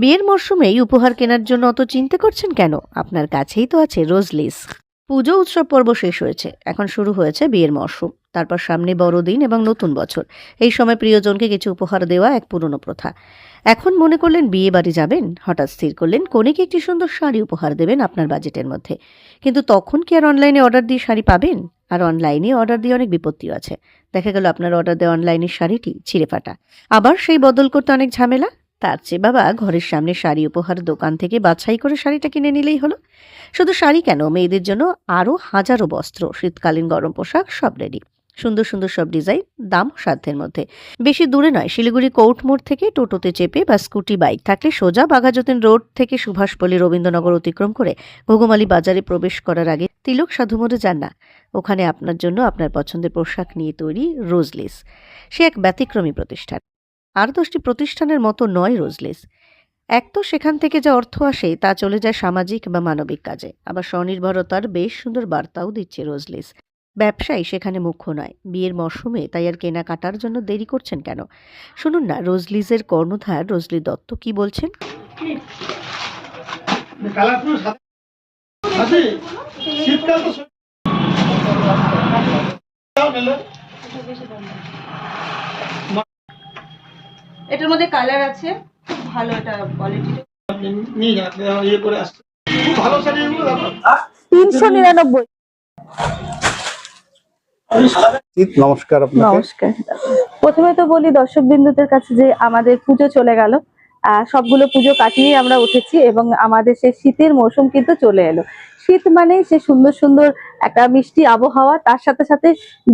বিয়ের মরশুমেই উপহার কেনার জন্য অত চিন্তা করছেন কেন? আপনার কাছেই তো আছে রোজলিস পুজো উৎসব পর্ব শেষ হয়েছে। এখন শুরু হয়েছে বিয়ের মরশুম। তারপর সামনে বড়দিন এবং নতুন বছর। এই সময় প্রিয়জনকে কিছু উপহার দেওয়া এক পুরনো প্রথা। এখন মনে করলেন বিয়ে বাড়ি যাবেন। হঠাৎ স্থির করলেন, কনেকে একটি সুন্দর শাড়ি উপহার দেবেন আপনার বাজেটের মধ্যে? কিন্তু তখন কি আর অনলাইনে অর্ডার দিয়ে শাড়ি পাবেন? আর অনলাইনে অর্ডার দিয়ে অনেক বিপত্তিও আছে। দেখা গেল আপনার অর্ডার দেওয়া অনলাইনের শাড়িটি ছিঁড়ে ফাটা। আবার সেই বদল করতে অনেক ঝামেলা? তার চেয়ে বাবা ঘরের সামনে শাড়ি উপহার দোকান থেকে বাছাই করে শাড়িটা কিনে নিলেই হলো। শুধু শাড়ি কেন, মেয়েদের জন্য আরও হাজারো বস্ত্র, শীতকালীন গরম পোশাক সব রেডি সুন্দর সুন্দর সব ডিজাইন দাম সাধ্যের মধ্যে। বেশি দূরে নয়, শিলিগুড়ি কোর্ট মোড় থেকে টোটোতে চেপে বা স্কুটি, বাইক থাকলে সোজা বাঘাযতীন রোড থেকে সুভাষপল্লী রবীন্দ্রনগর অতিক্রম করে ঘুঘুমালি বাজারে প্রবেশ করার আগে তিলক সাধু মোড়ে যান না। ওখানে আপনার জন্য আপনার পছন্দের পোশাক নিয়ে তৈরি রোজলিস সে এক ব্যতিক্রমী প্রতিষ্ঠান। আর দশটি প্রতিষ্ঠানের মতো নয়, রোজলিস। এক তো সেখান থেকে যা অর্থ আসে, তা চলে যায় সামাজিক বা মানবিক কাজে। আবার স্বনির্ভরতার বেশ সুন্দর বার্তাও দিচ্ছে রোজলিস। ব্যবসায়ী সেখানে মুখ্য নয়। বিয়ের মরশুমে তাই আর কেনাকাটার জন্য দেরি করছেন কেন? শুনুন না রোজলিজের কর্ণধার রোজলি দত্ত কি বলছেন? শীতকাল তো এটার মধ্যে কালার আছে। খুব ভালো এটা কোয়ালিটি নিয়ে যান ইয়ে করে আসছে খুব ভালো শাড়ি এগুলো দাদা। তিনশো নিরানব্বই। নমস্কার নমস্কার প্রথমে তো বলি দর্শক বিন্দুদের কাছে যে আমাদের পুজো চলে গেল। আহ, সবগুলো পুজো কাটিয়ে আমরা উঠেছি এবং আমাদের সেই শীতের মৌসুম কিন্তু চলে এলো। শীত মানে সে সুন্দর সুন্দর একটা মিষ্টি আবহাওয়া, তার সাথে সাথে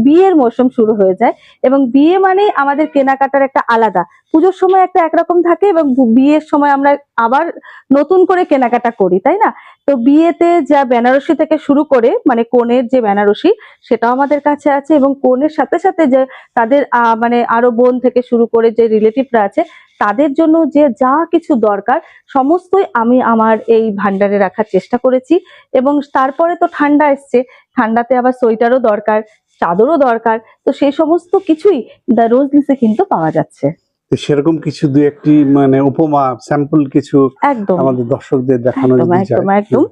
বিয়ের মৌসুম শুরু হয়ে যায়। এবং বিয়ে মানে আমাদের কেনাকাটার একটা আলাদা। পুজোর সময় একটা একরকম থাকে এবং বিয়ের সময় আমরা আবার নতুন করে কেনাকাটা করি, তাই না? তো বিয়েতে যা বেনারসি থেকে শুরু করে মানে কনের যে বেনারসি, সেটাও আমাদের কাছে আছে এবং কনের সাথে সাথে যে তাদের মানে আরও বোন থেকে শুরু করে যে রিলেটিভরা আছে তাদের জন্য যে যা কিছু দরকার সমস্তই আমি আমার এই ভান্ডারে রাখার চেষ্টা করেছি। এবং তারপরে তো ঠান্ডা এসছে ঠান্ডাতে আবার সোয়েটারও দরকার চাদরও দরকার তো সেই সমস্ত কিছুই দ্য রোজ লিসে কিন্তু পাওয়া যাচ্ছে। তো সেরকম কিছু দু একটি মানে উপমা স্যাম্পল কিছু একদম। আমাদের দর্শকদের দেখানো একদম একদম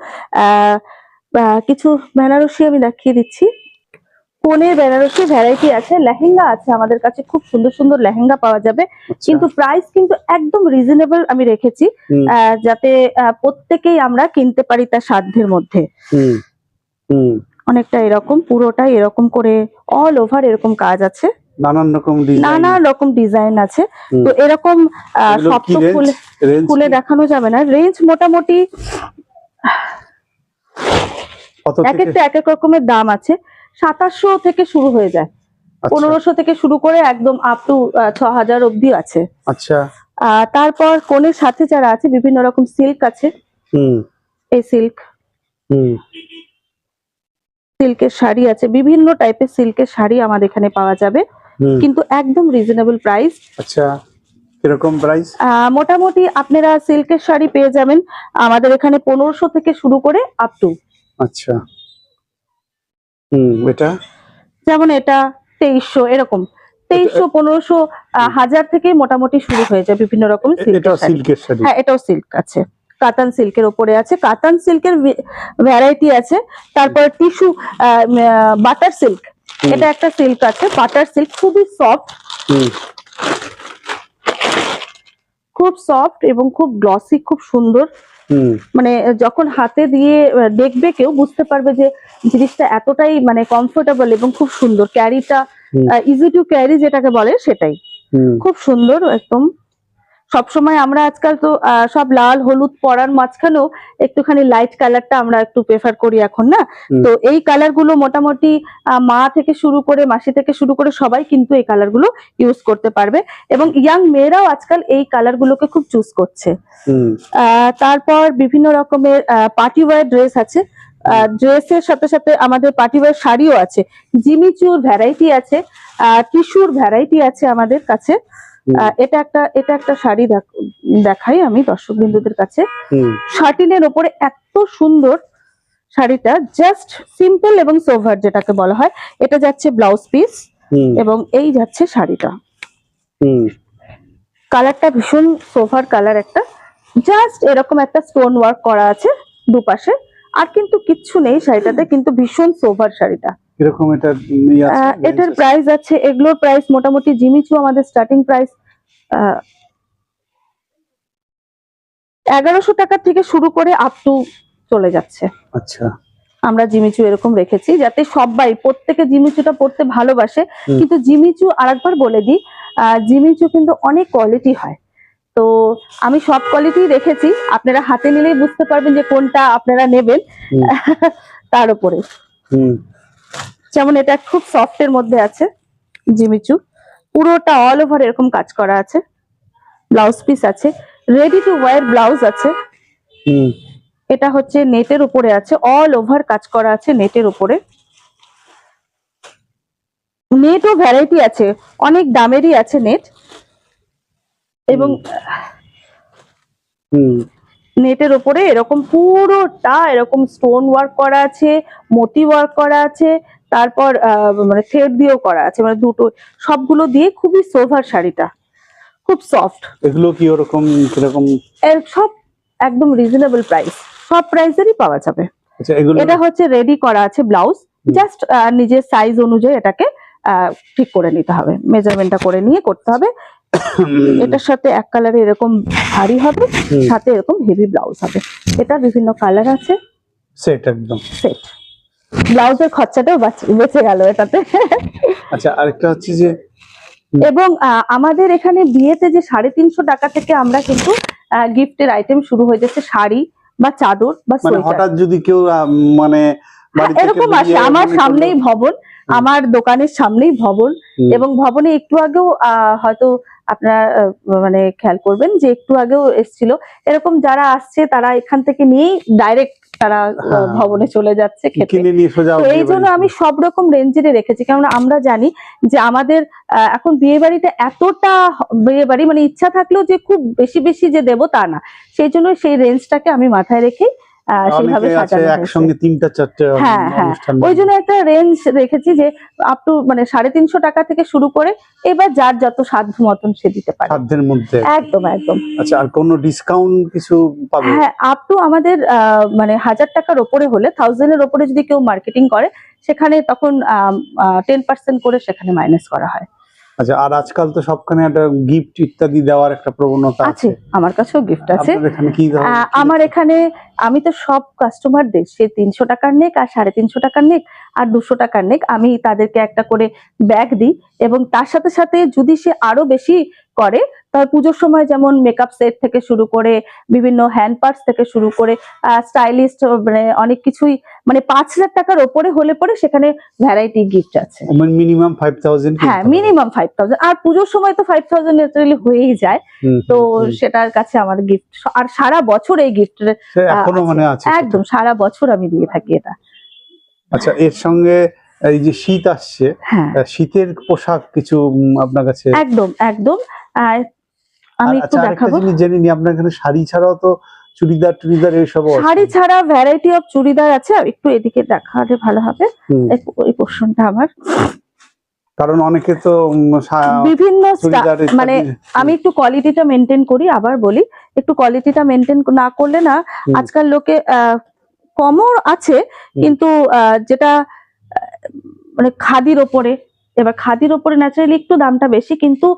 কিছু বেনারসি আমি দেখিয়ে দিচ্ছি। কোনের বেনারসি ভ্যারাইটি আছে লেহেঙ্গা আছে আমাদের কাছে খুব সুন্দর সুন্দর লেহেঙ্গা পাওয়া যাবে। আচ্ছা, কিন্তু প্রাইস কিন্তু একদম রিজনেবল আমি রেখেছি যাতে প্রত্যেকেই আমরা কিনতে পারি তার সাধ্যের মধ্যে। অনেকটা এরকম পুরোটাই এরকম করে অল ওভার এরকম কাজ আছে। নানান রকম নানা রকম ডিজাইন আছে। তো এরকম সব তো রেঞ্জ খুলে খুলে দেখানো যাবে না। রেঞ্জ মোটামুটি এক একটা এক এক রকমের দাম আছে। সাতাশশো থেকে শুরু হয়ে যায়। আচ্ছা, পনেরোশো থেকে শুরু করে একদম আপ টু ছ হাজার অব্দি আছে। আচ্ছা। তারপর কনের সাথে যারা আছে বিভিন্ন রকম সিল্ক আছে। এই সিল্ক সিল্কের শাড়ি আছে। বিভিন্ন টাইপের সিল্কের শাড়ি আমাদের এখানে পাওয়া যাবে। কিন্তু একদম রিজনেবল প্রাইস আচ্ছা। কীরকম প্রাইস মোটামুটি আপনারা সিল্কের শাড়ি পেয়ে যাবেন। আমাদের এখানে পনেরোশো থেকে শুরু করে আপ টু আচ্ছা। হুম। এটা? যেমন এটা তেইশশো এরকম। তেইশশো পনেরোশো হাজার থেকে মোটামুটি শুরু হয়ে যায় বিভিন্ন রকম এ- সিল্কের শাড়ি। হ্যাঁ এটাও সিল্ক আছে। কাতান সিল্কের ওপরে আছে। কাতান সিল্কের ভ্যারাইটি আছে। তারপর টিস্যু বাটার সিল্ক এটা একটা সিল্ক আছে। বাটার সিল্ক খুবই সফট খুব সফট এবং খুব গ্লসি খুব সুন্দর। মানে যখন হাতে দিয়ে দেখবে কেউ বুঝতে পারবে যে জিনিসটা এতটাই মানে কমফোর্টেবল এবং খুব সুন্দর। ক্যারিটা। ইজি টু ক্যারি যেটাকে বলে সেটাই। খুব সুন্দর একদম। সবসময় আমরা আজকাল তো সব লাল হলুদ পরার মাঝখানেও একটুখানি লাইট কালারটা আমরা একটু প্রেফার করি এখন না? তো এই কালারগুলো মোটামুটি মা থেকে শুরু করে মাসি থেকে শুরু করে সবাই কিন্তু এই কালারগুলো ইউজ করতে পারবে। এবং ইয়াং মেয়েরাও আজকাল এই কালার গুলোকে খুব চুজ করছে। আহ, তারপর বিভিন্ন রকমের পার্টি ওয়্যার ড্রেস আছে। ড্রেসের সাথে সাথে আমাদের পার্টি ওয়্যার শাড়িও আছে। জিমিচুর ভ্যারাইটি আছে আহ টিস্যুর ভ্যারাইটি আছে আমাদের কাছে। এটা একটা এটা একটা শাড়ি দেখ- দেখাই আমি দর্শক বিন্দুদের কাছে শার্টিনের ওপরে এত সুন্দর শাড়িটা জাস্ট সিম্পল এবং সোভার যেটাকে বলা হয় এটা যাচ্ছে ব্লাউজ পিস এবং এই যাচ্ছে শাড়িটা। হুম। কালারটা ভীষণ সোভার কালার একটা। জাস্ট এরকম একটা স্টোন ওয়ার্ক করা আছে দুপাশে। আর কিন্তু কিচ্ছু নেই শাড়িটাতে কিন্তু ভীষণ সোভার শাড়িটা। এরকম এটা এটার প্রাইস আছে এগুলোর প্রাইস মোটামুটি জিমিচু আমাদের স্টার্টিং প্রাইস এগারোশো টাকা থেকে শুরু করে আপ টু চলে যাচ্ছে। আচ্ছা। আমরা জিমিচু এরকম রেখেছি যাতে সবাই প্রত্যেকে জিমিচুটা পড়তে ভালোবাসে। কিন্তু জিমিচু আরেকবার বলে দিই জিমিচু কিন্তু অনেক কোয়ালিটি হয়। তো আমি সব কোয়ালিটি রেখেছি আপনারা হাতে নিলেই বুঝতে পারবেন যে কোনটা আপনারা নেবেন তার উপরে। হুম। যেমন এটা খুব সফটের মধ্যে আছে জিমিচু পুরোটা অল ওভার এরকম কাজ করা আছে। ব্লাউজ পিস আছে। রেডি টু ওয়্যার ব্লাউজ আছে। হুম। এটা হচ্ছে নেটের উপরে আছে। অল ওভার কাজ করা আছে নেটের উপরে। নেটও ভ্যারাইটি আছে। অনেক দামেরই আছে নেট এবং হুম। নেটের ওপরে এরকম পুরোটা এরকম স্টোন ওয়ার্ক করা আছে মতি ওয়ার্ক করা আছে তারপর মানে থ্রেড দিয়েও করা আছে মানে দুটো সবগুলো দিয়ে খুবই সোভার শাড়িটা খুব সফট এগুলো কি ওরকম কীরকম? এর সব একদম রিজনেবল প্রাইস সব প্রাইসেরই পাওয়া যাবে। আচ্ছা এগুলো এটা হচ্ছে রেডি করা আছে ব্লাউজ। জাস্ট নিজের সাইজ অনুযায়ী এটাকে আহ, ঠিক করে নিতে হবে মেজারমেন্টটা করে নিয়ে করতে হবে। এটার সাথে এক কালারে এরকম ভারী হবে সাথে এরকম হেভি ব্লাউজ হবে। এটা বিভিন্ন কালার আছে। সেট একদম। সেট ব্লাউজের খরচাটাও বাঁচ- গেল এটাতে। আচ্ছা আরেকটা হচ্ছে যে এবং আমাদের এখানে বিয়েতে যে সাড়ে তিনশো টাকা থেকে আমরা কিন্তু গিফটের আইটেম শুরু হয়ে যাচ্ছে শাড়ি বা চাদর বা মানে হঠাৎ যদি কেউ মানে হ্যাঁ, এরকম আসে। আমার সামনেই ভবন আমার দোকানের সামনেই ভবন এবং ভবনে একটু আগেও আহ, হয়তো আপনারা মানে খেয়াল করবেন যে একটু আগেও এসছিল। এরকম যারা আসছে তারা এখান থেকে নিয়েই ডাইরেক্ট তারা হ্যাঁ। ভবনে চলে যাচ্ছে এই জন্য আমি সব রকম রেঞ্জের রেখেছি। কারণ আমরা জানি যে আমাদের আহ, এখন বিয়ে বাড়িতে এতটা বিয়ে বাড়ি মানে ইচ্ছা থাকলেও যে খুব বেশি বেশি যে দেবো তা না। সেই জন্য সেই রেঞ্জটাকে আমি মাথায় রেখে সেইভাবে সাজানো একসঙ্গে তিনটা চারটে হ্যাঁ, হ্যাঁ। ওই জন্য একটা রেঞ্জ রেখেছি যে আপ টু মানে সাড়ে তিনশো টাকা থেকে শুরু করে এবার যার যত সাধ্য মতন সে দিতে পারে। সাধ্যের মধ্যে। একদম একদম। আচ্ছা আর কোনো ডিসকাউন্ট কিছু পাবে? হ্যাঁ আপ টু আমাদের মানে হাজার টাকার ওপরে হলে থাউজেন্ডের ওপরে যদি কেউ মার্কেটিং করে সেখানে তখন টেন পার্সেন্ট করে সেখানে মাইনাস করা হয়। আচ্ছা আর আজকাল তো সবখানে একটা গিফট ইত্যাদি দেওয়ার একটা প্রবণতা আছে আমার কাছেও গিফট আছে। আমার এখানে আমি তো সব কাস্টমারদের সে তিনশো টাকার নেক আর সাড়ে তিনশো টাকার নেক আর দুশো টাকার নেক। আমি তাদেরকে একটা করে ব্যাগ দিই এবং তার সাথে সাথে যদি সে আরও বেশি করে তার পুজোর সময় যেমন মেকআপ সেট থেকে শুরু করে বিভিন্ন হ্যান্ড পার্টস থেকে শুরু করে স্টাইলিস্ট মানে অনেক কিছুই মানে পাঁচ হাজার টাকার ওপরে হলে পরে সেখানে ভ্যারাইটি গিফট আছে। মিনিমাম ফাইভ থাউজেন্ড হ্যাঁ মিনিমাম ফাইভ থাউজেন্ড আর পুজোর সময় তো ফাইভ থাউজেন্ড ন্যাচারালি হয়েই যায়। তো সেটার কাছে আমার গিফট আর সারা বছর এই গিফট। মানে একদম সারা বছর আমি দিয়ে থাকি এটা। আচ্ছা এর সঙ্গে এই যে শীত আসছে হ্যাঁ। শীতের পোশাক কিছু আপনার কাছে একদম একদম। আমি একটু আচ্ছা দেখাবো। জেনে নি আপনার এখানে শাড়ি ছাড়াও তো চুড়িদার টুড়িদার এইসব শাড়ি ছাড়া ভ্যারাইটি অফ চুড়িদার আছে একটু এদিকে দেখালে ভালো হবে। এই- ওই পোর্শনটা আমার। কারণ অনেকে তো বিভিন্ন মানে আমি একটু কোয়ালিটিটা মেনটেন করি আবার বলি একটু কোয়ালিটিটা মেনটেন না করলে না আজকাল লোকে আহ, কমও আছে কিন্তু যেটা মানে খাদির ওপরে এবার খাদির ওপরে ন্যাচারালি একটু দামটা বেশি কিন্তু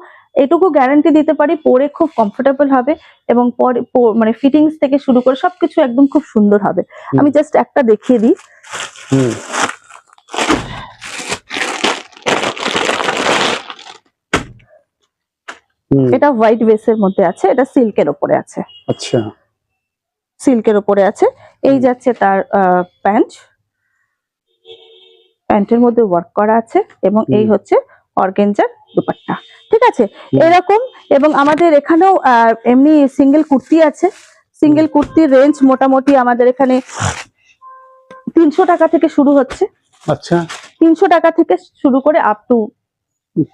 এটুকু গ্যারান্টি দিতে পারি পরে খুব কমফোর্টেবল হবে এবং পরে মানে ফিটিংস থেকে শুরু করে সবকিছু একদম খুব সুন্দর হবে। আমি জাস্ট একটা দেখিয়ে দিই। এটা হোয়াইট বেসের মধ্যে আছে এটা সিল্কের ওপরে আছে। আচ্ছা। সিল্কের ওপরে আছে। এই যাচ্ছে তার প্যান্ট প্যান্টের মধ্যে ওয়ার্ক করা আছে এবং এই হচ্ছে অর্গেঞ্জার দুপাট্টা। ঠিক আছে? এরকম এবং আমাদের এখানেও এমনি সিঙ্গেল কুর্তি আছে। সিঙ্গেল কুর্তির রেঞ্জ মোটামুটি আমাদের এখানে তিনশো টাকা থেকে শুরু হচ্ছে। আচ্ছা। তিনশো টাকা থেকে শুরু করে আপ টু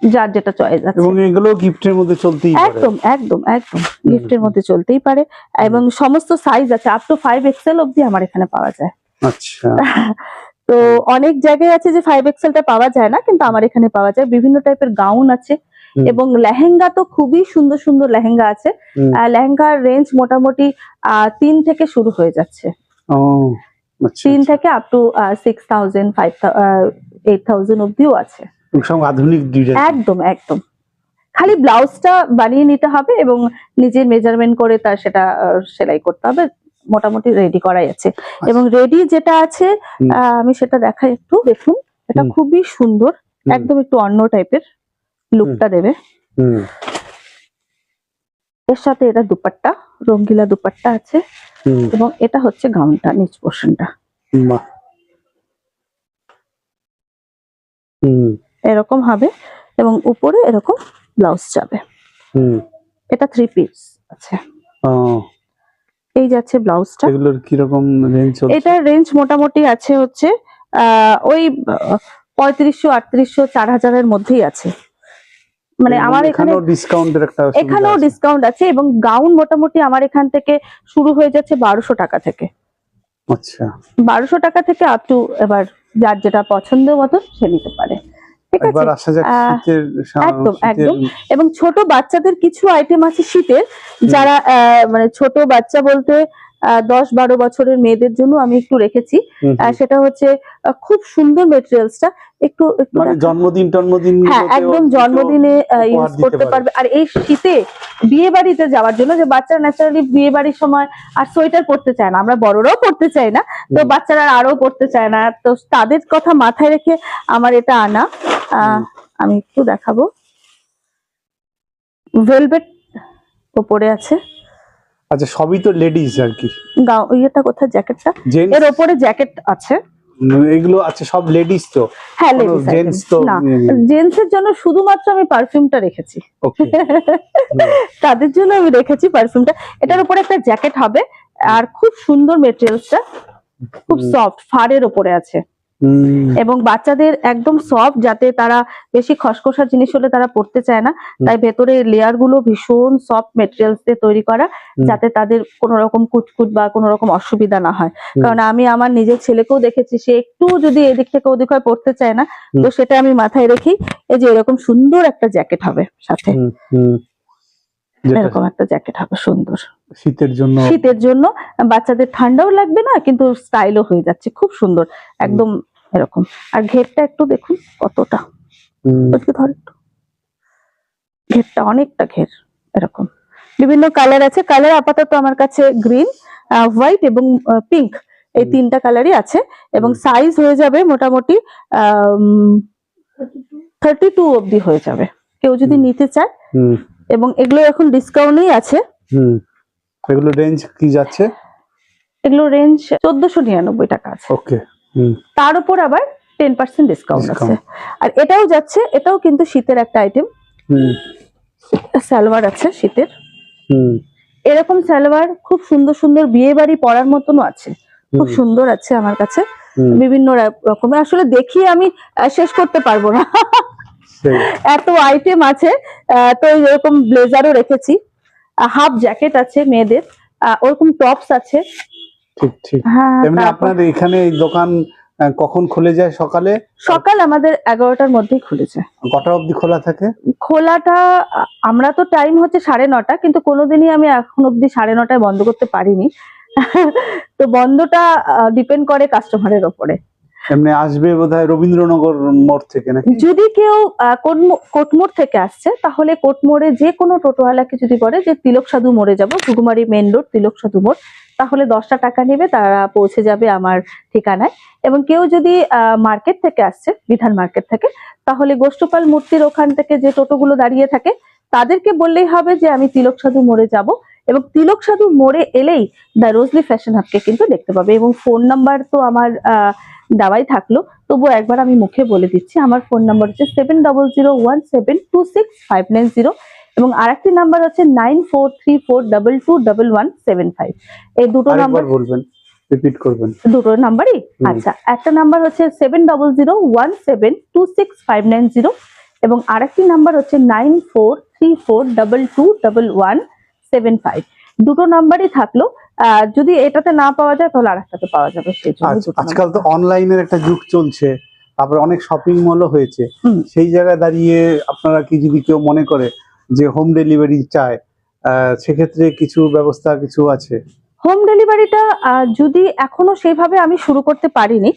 যার যেটা চয়েস আছে। এবং এগুলো গিফটের মধ্যে চলতেই পারে। একদম একদম একদম। গিফটের মধ্যে চলতেই পারে। এবং সমস্ত সাইজ আছে আপ টু ফাইভ এক্সেল অব্দি আমার এখানে পাওয়া যায়। আচ্ছা। তো অনেক জায়গায় আছে যে ফাইভ এক্সেলটা পাওয়া যায় না কিন্তু আমার এখানে পাওয়া যায়। বিভিন্ন টাইপের গাউন আছে এবং লেহেঙ্গা তো খুবই সুন্দর সুন্দর লেহেঙ্গা আছে। লেহেঙ্গার রেঞ্জ মোটামুটি তিন থেকে শুরু হয়ে যাচ্ছে। আচ্ছা তিন আচ্ছা। থেকে up to six thousand five eight thousand অব্দিও আছে। আধুনিক একদম একদম। খালি ব্লাউজটা বানিয়ে নিতে হবে এবং নিজের মেজারমেন্ট করে তার সেটা সেলাই করতে হবে। মোটামুটি রেডি করাই আছে। এবং রেডি যেটা আছে আমি সেটা দেখাই একটু। দেখুন এটা খুবই সুন্দর একদম একটু অন্য টাইপের লুকটা দেবে। এর সাথে এটা দুপাট্টা রঙ্গিলা দুপাট্টা আছে। এবং এটা হচ্ছে গাউনটা নিচ পোর্শনটা। হুম। এরকম হবে এবং উপরে এরকম ব্লাউজ যাবে। হুম। এটা থ্রি পিস আছে। এই যাচ্ছে ব্লাউজটা। এগুলোর কীরকম রেঞ্জ চলছে এটার রেঞ্জ মোটামুটি আছে হচ্ছে ওই পঁয়ত্রিশশো আটত্রিশশো চার হাজারের মধ্যেই আছে। মানে আমার এখানে এখানেও ডিসকাউন্টের একটা এখানেও ডিসকাউন্ট আছে এবং গাউন মোটামুটি আমার এখান থেকে শুরু হয়ে যাচ্ছে বারোশো টাকা থেকে। আচ্ছা। বারোশো টাকা থেকে আপ টু এবার যার যেটা পছন্দ মতো সে নিতে পারে। ঠিক আছে একদম, একদম। এবং ছোট বাচ্চাদের কিছু আইটেম আছে শীতের যারা আহ, মানে ছোট বাচ্চা বলতে দশ বারো বছরের মেয়েদের জন্য আমি একটু রেখেছি। সেটা হচ্ছে খুব সুন্দর মেটেরিয়ালসটা একটু মানে জন্মদিন টন্মদিন হ্যাঁ একদম জন্মদিনে ইউজ করতে পারবে। আর এই শীতে বিয়ে বাড়িতে যাওয়ার জন্য যে বাচ্চারা ন্যাচারালি বিয়ে বাড়ির সময় আর সোয়েটার পরতে চায় না আমরা বড়রাও পরতে চাই না তো বাচ্চারা আরও পরতে চায় না। তো তাদের কথা মাথায় রেখে আমার এটা আনা। আহ, আমি একটু দেখাবো। ভেলভেট ওপরে আছে। আচ্ছা সবই তো লেডিস আর কি গাও ইয়েটা কোথায়? জ্যাকেটটা? এর ওপরে জ্যাকেট আছে। এগুলো আছে সব লেডিস তো? হ্যাঁ লেডিস জেন্টস তো জেন্টস এর জন্য শুধুমাত্র আমি পারফিউমটা রেখেছি। ওকে তাদের জন্য আমি রেখেছি পারফিউমটা এটার উপরে একটা জ্যাকেট হবে আর খুব সুন্দর মেটেরিয়ালসটা খুব সফট ফারের উপরে আছে। এবং বাচ্চাদের একদম সফট যাতে তারা বেশি খসখসা জিনিস হলে তারা পড়তে চায় না। তাই ভেতরে লেয়ারগুলো ভীষণ সফট মেটেরিয়ালস দিয়ে তৈরি করা যাতে তাদের কোনো রকম কুচকুচ বা কোনো রকম অসুবিধা না হয়। কারণ আমি আমার নিজের ছেলেকেও দেখেছি সে একটু যদি এদিক থেকে ওদিক হয় পড়তে চায় না তো সেটা আমি মাথায় রেখেই এই যে এরকম সুন্দর একটা জ্যাকেট হবে সাথে। এরকম একটা জ্যাকেট হবে সুন্দর। শীতের জন্য। শীতের জন্য বাচ্চাদের ঠান্ডাও লাগবে না কিন্তু স্টাইলও হয়ে যাচ্ছে খুব সুন্দর। একদম এরকম। আর ঘেরটা একটু দেখুন কতটা। ধর একটু। ঘেরটা অনেকটা ঘের এরকম। বিভিন্ন কালার আছে। কালার আপাতত আমার কাছে গ্রিন হোয়াইট এবং পিঙ্ক। এই তিনটা কালারই আছে এবং সাইজ হয়ে যাবে মোটামুটি থার্টি টু অব্দি হয়ে যাবে। কেউ যদি নিতে চায়। এবং এগুলো এখন ডিসকাউন্টেই আছে। হুম। এগুলো রেঞ্জ কি যাচ্ছে? এগুলো রেঞ্জ চোদ্দশো নিরানব্বই টাকা আছে। ওকে তার উপর আবার টেন পার্সেন্ট ডিসকাউন্ট আছে। আর এটাও যাচ্ছে এটাও কিন্তু শীতের একটা আইটেম সালোয়ার আছে শীতের। এরকম সালোয়ার খুব সুন্দর সুন্দর বিয়ে বাড়ি পরার মতনও আছে। খুব সুন্দর আছে আমার কাছে। বিভিন্ন রকমের। আসলে দেখিয়ে আমি শেষ করতে পারব না। এত আইটেম আছে তো এরকম ব্লেজারও রেখেছি। হাফ জ্যাকেট আছে মেয়েদের। ওরকম টপস আছে। ঠিক ঠিক। হ্যাঁ এমনি আপনার এখানে এই দোকান কখন খুলে যায়? সকালে? সকাল আমাদের এগারোটার মধ্যেই খুলেছে কটা অবধি খোলা থাকে? খোলাটা আমরা তো টাইম হচ্ছে সাড়ে নটা কিন্তু কোনোদিনই আমি এখন অব্দি সাড়ে নটায় বন্ধ করতে পারিনি। তো বন্ধটা ডিপেন্ড করে কাস্টমারের ওপরে। এমনি আসবে বোধহয় রবীন্দ্রনগর মোড় থেকে নাকি? যদি কেউ কোটমোড় থেকে আসছে তাহলে কোটমোড়ে যে কোনো টোটোওয়ালাকে যদি বলে যে তিলক সাধু মোড়ে যাব ঘুঘুমারি মেন রোড তিলক সাধু মোড় তাহলে দশটা টাকা নেবে, তারা পৌঁছে যাবে আমার ঠিকানায়। এবং কেউ যদি মার্কেট থেকে আসছে, বিধান মার্কেট থেকে, তাহলে গোষ্ঠপাল মূর্তির ওখান থেকে যে টোটোগুলো দাঁড়িয়ে থাকে, তাদেরকে বললেই হবে যে, আমি তিলক সাধু মোড়ে যাব। এবং তিলক সাধু মোড়ে এলেই দ্য রোজলি ফ্যাশন হাবকে কিন্তু দেখতে পাবে। এবং ফোন নাম্বার তো আমার দেওয়াই থাকল। তবুও একবার আমি মুখে বলে দিচ্ছি, আমার ফোন নাম্বার হচ্ছে seven double zero one seven two six five nine zero. এবং আরেকটি নাম্বার হচ্ছে nine four three four double two double one seven five এই দুটো নাম্বার বলবেন রিপিট করবেন। দুটো নাম্বারই আচ্ছা একটা নাম্বার হচ্ছে seven double zero one seven two six five nine zero এবং আরেকটি নাম্বার হচ্ছে nine four three four double two double one seven five দুটো নাম্বারই থাকল যদি এটাতে না পাওয়া যায় তাহলে আরেকটাতে পাওয়া যাবে দুটো আজকাল তো অনলাইনের একটা যুগ চলছে তারপরে অনেক শপিং মলও হয়েছে। সেই জায়গায় দাঁড়িয়ে আপনারা কি যদি কেউ মনে করে যে হোম ডেলিভারি চায় সেক্ষেত্রে কিছু ব্যবস্থা কিছু আছে? হোম ডেলিভারিটা যদি এখনও সেইভাবে আমি শুরু করতে পারিনি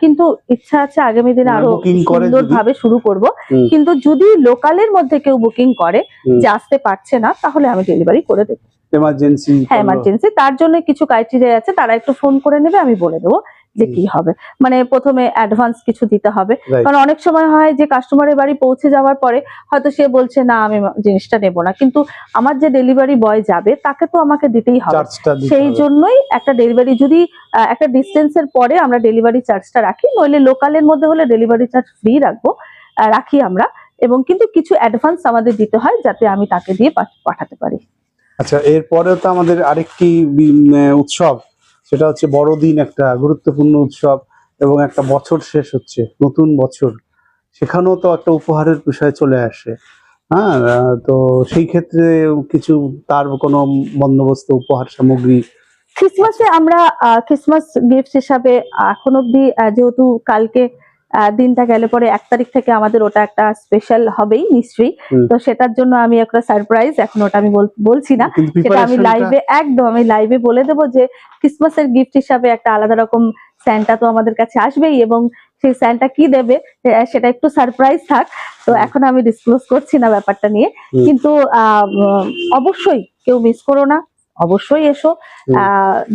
কিন্তু ইচ্ছা আছে আগামী দিনে আরও সুন্দর ভাবে সুন্দরভাবে শুরু করব। কিন্তু যদি লোকালের মধ্যে কেউ বুকিং করে যে আসতে পারছে না তাহলে আমি ডেলিভারি করে দেবো। এমার্জেন্সি হ্যাঁ এমার্জেন্সি তার জন্য কিছু ক্রাইটেরিয়া আছে তারা একটু ফোন করে নেবে আমি বলে দেবো যে কি হবে। মানে প্রথমে অ্যাডভান্স কিছু দিতে হবে। কারণ অনেক সময় হয় যে কাস্টমারের বাড়ি পৌঁছে যাওয়ার পরে হয়তো সে বলছে না আমি জিনিসটা নেব না। কিন্তু আমার যে ডেলিভারি বয় যাবে তাকে তো আমাকে দিতেই হবে। সেই জন্যই একটা ডেলিভারি যদি একটা ডিস্টেন্সের পরে আমরা ডেলিভারি চার্জটা রাখি নইলে লোকালের মধ্যে হলে ডেলিভারি চার্জ ফ্রি রাখব রাখি আমরা। এবং কিন্তু কিছু অ্যাডভান্স আমাদের দিতে হয় যাতে আমি তাকে দিয়ে পাঠাতে পারি। আচ্ছা এরপরেও তো আমাদের আরেকটি উৎসব, সেটা হচ্ছে বড়দিন, একটা গুরুত্বপূর্ণ উৎসব এবং একটা বছর শেষ হচ্ছে, নতুন বছর। সেখানেও তো একটা উপহারের বিষয় চলে আসে। হ্যাঁ তো সেই ক্ষেত্রে কিছু তার কোনো বন্দোবস্ত, উপহার, সামগ্রী? ক্রিসমাসে আমরা ক্রিসমাস গিফট হিসাবে এখন অব্দি যেহেতু কালকে দিনটা গেলে পরে এক তারিখ থেকে আমাদের ওটা একটা স্পেশাল হবেই নিশ্চয়ই তো সেটার জন্য আমি একটা সারপ্রাইজ এখন ওটা আমি বলছি না। সেটা আমি লাইভে একদম আমি লাইভে বলে দেবো যে ক্রিসমাসের গিফট হিসাবে একটা আলাদা রকম স্যান্টা তো আমাদের কাছে আসবেই এবং সেই স্যান্টা কি দেবে সেটা একটু সারপ্রাইজ থাক। তো এখন আমি ডিসক্লোজ করছি না ব্যাপারটা নিয়ে। কিন্তু আহ, অবশ্যই কেউ মিস করো না। অবশ্যই এসো।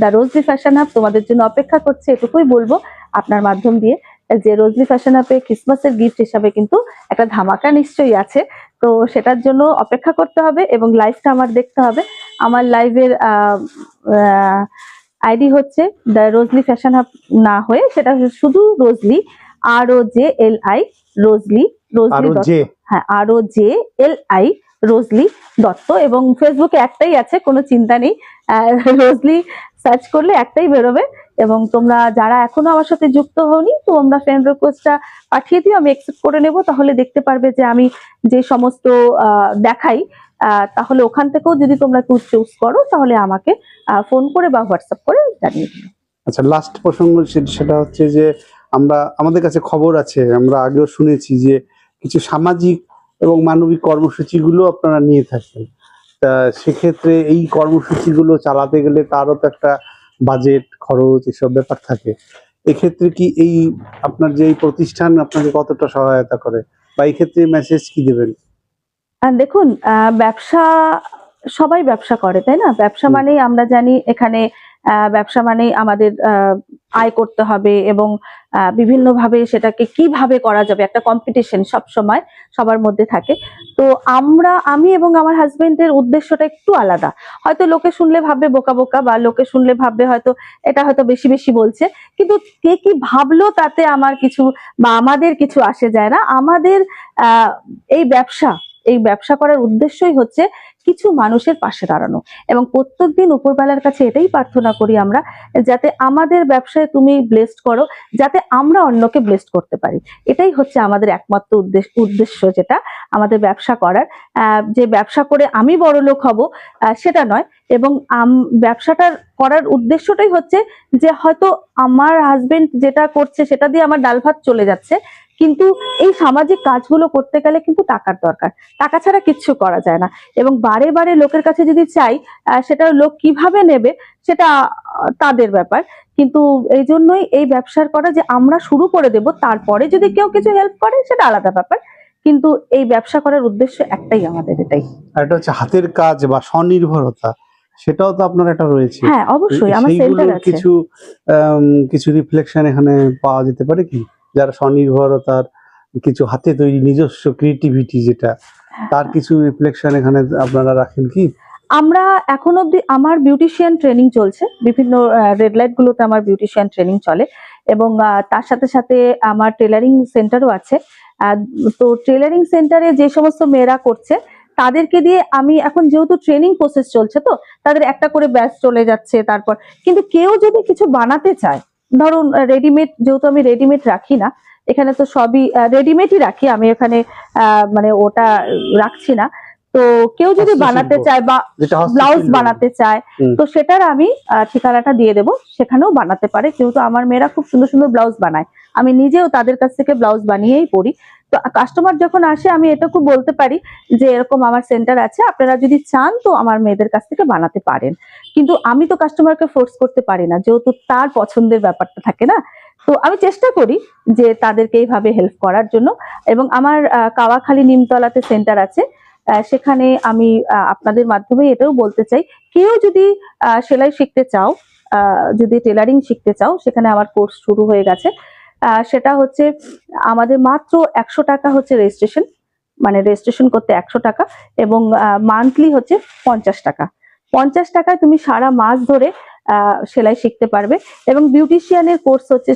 দ্য রোজলি ফ্যাশন হাব তোমাদের জন্য অপেক্ষা করছে এটুকুই বলব আপনার মাধ্যম দিয়ে। যে রোজলি ফ্যাশন হাবে ক্রিসমাসের গিফট হিসাবে কিন্তু একটা ধামাকা নিশ্চয়ই আছে। তো সেটার জন্য অপেক্ষা করতে হবে এবং লাইভটা আমার দেখতে হবে। আমার লাইভের আইডি হচ্ছে দ্য রোজলি ফ্যাশন হাব না হয়ে সেটা শুধু রোজলি আর O J L I Rojli Rojli হ্যাঁ R O J L I Rojli Dutta এবং ফেসবুকে একটাই আছে কোনো চিন্তা নেই। রোজলি সার্চ করলে একটাই বেরোবে। এবং তোমরা যারা এখনও আমার সাথে যুক্ত হওনি তোমরা ফ্রেন্ড রিকোয়েস্টটা পাঠিয়ে দিও, আমি অ্যাকসেপ্ট করে নেব। তাহলে দেখতে পারবে যে আমি যে সমস্ত দেখাই তাহলে ওখান থেকেও যদি তোমরা কেউ চুজ করো, তাহলে আমাকে ফোন করে বা হোয়াটসঅ্যাপ করে জানিয়ে দিও। আচ্ছা লাস্ট প্রসঙ্গ সেটা হচ্ছে যে আমরা, আমাদের কাছে খবর আছে, আমরা আগেও শুনেছি যে কিছু সামাজিক এবং মানবিক কর্মসূচিগুলো আপনারা নিয়ে থাকেন। তা সেক্ষেত্রে এই কর্মসূচিগুলো চালাতে গেলে তারও তো একটা বাজেট খরচ এসব ব্যাপার থাকে এক্ষেত্রে কি এই আপনার যে এই প্রতিষ্ঠান আপনাকে কতটা সহায়তা করে? বা এই ক্ষেত্রে মেসেজ কি দেবেন? দেখুন আহ, ব্যবসা সবাই ব্যবসা করে তাই না? ব্যবসা মানে মানেই আমরা জানি এখানে ব্যবসা মানেই আমাদের আয় করতে হবে এবং বিভিন্নভাবে সেটাকে কীভাবে করা যাবে একটা কম্পিটিশন সব সময় সবার মধ্যে থাকে। তো আমরা, আমি এবং আমার হাজবেন্ডের উদ্দেশ্যটা একটু আলাদা। হয়তো লোকে শুনলে ভাববে বোকা বোকা বা লোকে শুনলে ভাববে হয়তো এটা হয়তো বেশি বেশি বলছে, কিন্তু কে কি ভাবলো তাতে আমার কিছু বা আমাদের কিছু আসে যায় না। আমাদের এই ব্যবসা এই ব্যবসা করার উদ্দেশ্যই হচ্ছে কিছু মানুষের পাশে দাঁড়ানো। এবং প্রত্যেকদিন উপরবেলার কাছে এটাই প্রার্থনা করি আমরা, যাতে আমাদের ব্যবসায় তুমি ব্লেসড করো, যাতে আমরা অন্যকে ব্লেসড করতে পারি। এটাই হচ্ছে আমাদের একমাত্র উদ্দেশ্য উদ্দেশ্য যেটা আমাদের ব্যবসা করার। যে ব্যবসা করে আমি বড় লোক হব সেটা নয়। এবং ব্যবসাটার করার উদ্দেশ্যটাই হচ্ছে যে হয়তো আমার হাজবেন্ড যেটা করছে সেটা দিয়ে আমার ডাল ভাত চলে যাচ্ছে। কিন্তু এই সামাজিক কাজগুলো করতে গেলে কিন্তু টাকার দরকার। টাকা ছাড়া কিচ্ছু করা যায় না। এবং বারে বারে লোকের কাছে যদি চাই সেটা লোক কীভাবে নেবে সেটা তাদের ব্যাপার। কিন্তু এই জন্যই এই ব্যবসার করা যে আমরা শুরু করে দেব তারপরে যদি কেউ কিছু হেল্প করে সেটা আলাদা ব্যাপার। কিন্তু এই ব্যবসা করার উদ্দেশ্য একটাই আমাদের এটাই। আর এটা হচ্ছে হাতের কাজ বা স্বনির্ভরতা সেটাও তো আপনার একটা রয়েছে। হ্যাঁ অবশ্যই আমার সেন্টার আছে। কিছু কিছু রিফ্লেকশন এখানে পাওয়া যেতে পারে কি? যারা স্বনির্ভরতার কিছু হাতে তৈরি নিজস্ব ক্রিয়েটিভিটি যেটা তার কিছু রিফ্লেকশন এখানে আপনারা রাখেন কি? আমরা এখন অবধি আমার বিউটিশিয়ান ট্রেনিং চলছে বিভিন্ন রেড লাইটগুলোতে আমার বিউটিশিয়ান ট্রেনিং চলে এবং তার সাথে সাথে আমার টেলারিং সেন্টারও আছে। তো টেলারিং সেন্টারে যে সমস্ত মেয়েরা করছে তাদেরকে দিয়ে আমি এখন যেহেতু ট্রেনিং প্রসেস চলছে তো তাদের একটা করে ব্যাচ চলে যাচ্ছে তারপর। কিন্তু কেউ যদি কিছু বানাতে চায় ধরুন রেডিমেড যেহেতু আমি রেডিমেড রাখি না এখানে তো সবই রেডিমেডই রাখি আমি এখানে আহ, মানে ওটা রাখছি না। তো কেউ যদি বানাতে চায় বা ব্লাউজ বানাতে চায় তো সেটার আমি ঠিকানাটা দিয়ে দেব সেখানেও বানাতে পারে যেহেতু আমার মেয়েরা খুব সুন্দর সুন্দর ব্লাউজ বানায়। আমি নিজেও তাদের কাছ থেকে ব্লাউজ বানিয়েই পরি তো কাস্টমার যখন আসে, আমি এটুকু বলতে পারি যে, এরকম আমার সেন্টার আছে, আপনারা যদি চান তো আমার মেয়েদের কাছ থেকে বানাতে পারেন। কিন্তু আমি তো কাস্টমারকে ফোর্স করতে পারি না, যেহেতু তার পছন্দের ব্যাপারটা থাকে না। তো আমি চেষ্টা করি যে, তাদেরকে এইভাবে হেল্প করার জন্য। এবং আমার কাওয়াখালী নিমতলাতে সেন্টার আছে সেখানে আমি আপনাদের মাধ্যমে এটাও বলতে চাই। কেউ যদি সেলাই শিখতে চাও যদি টেলারিং শিখতে চাও, সেখানে আমার কোর্স শুরু হয়ে গেছে। সেটা হচ্ছে আমাদের মাত্র একশো টাকা হচ্ছে রেজিস্ট্রেশন মানে রেজিস্ট্রেশন করতে একশো টাকা এবং মান্থলি হচ্ছে পঞ্চাশ টাকা। পঞ্চাশ টাকায় তুমি সারা মাস ধরে সেলাই শিখতে পারবে এবং বিউটিশিয়ানের কোর্স হচ্ছে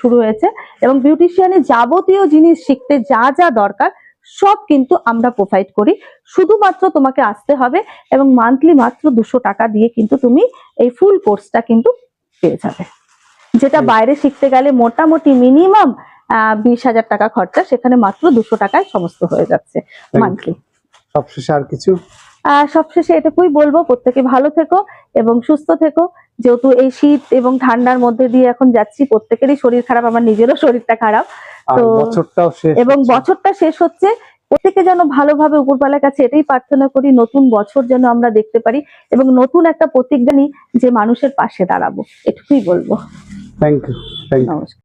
শুরু হয়েছে এবং বিউটিশিয়ানের যাবতীয় জিনিস শিখতে যা যা দরকার, সব কিন্তু আমরা প্রোভাইড করি। শুধুমাত্র তোমাকে আসতে হবে এবং মান্থলি মাত্র দুশো টাকা দিয়ে কিন্তু তুমি এই ফুল কোর্সটা কিন্তু পেয়ে যাবে। যেটা বাইরে শিখতে গেলে মোটামুটি মিনিমাম বিশ হাজার টাকা খরচা সেখানে মাত্র দুশো টাকায় সমস্ত হয়ে যাচ্ছে মান্থলি সবশেষে আর কিছু? সবশেষে এটুকুই বলব প্রত্যেকে ভালো থেকো এবং সুস্থ থেকো। যেহেতু এই শীত এবং ঠান্ডার মধ্যে দিয়ে এখন যাচ্ছি প্রত্যেকেরই শরীর খারাপ আমার নিজেরও শরীরটা খারাপ। তো- বছরটাও শেষ এবং বছরটা শেষ হচ্ছে প্রত্যেকে যেন ভালোভাবে উপরবেলার কাছে এটাই প্রার্থনা করি নতুন বছর যেন আমরা দেখতে পারি এবং নতুন একটা প্রতিজ্ঞা নিই যে মানুষের পাশে দাঁড়াবো। এটুকুই বলব। থ্যাংক ইউ থ্যাংক ইউ নমস্কার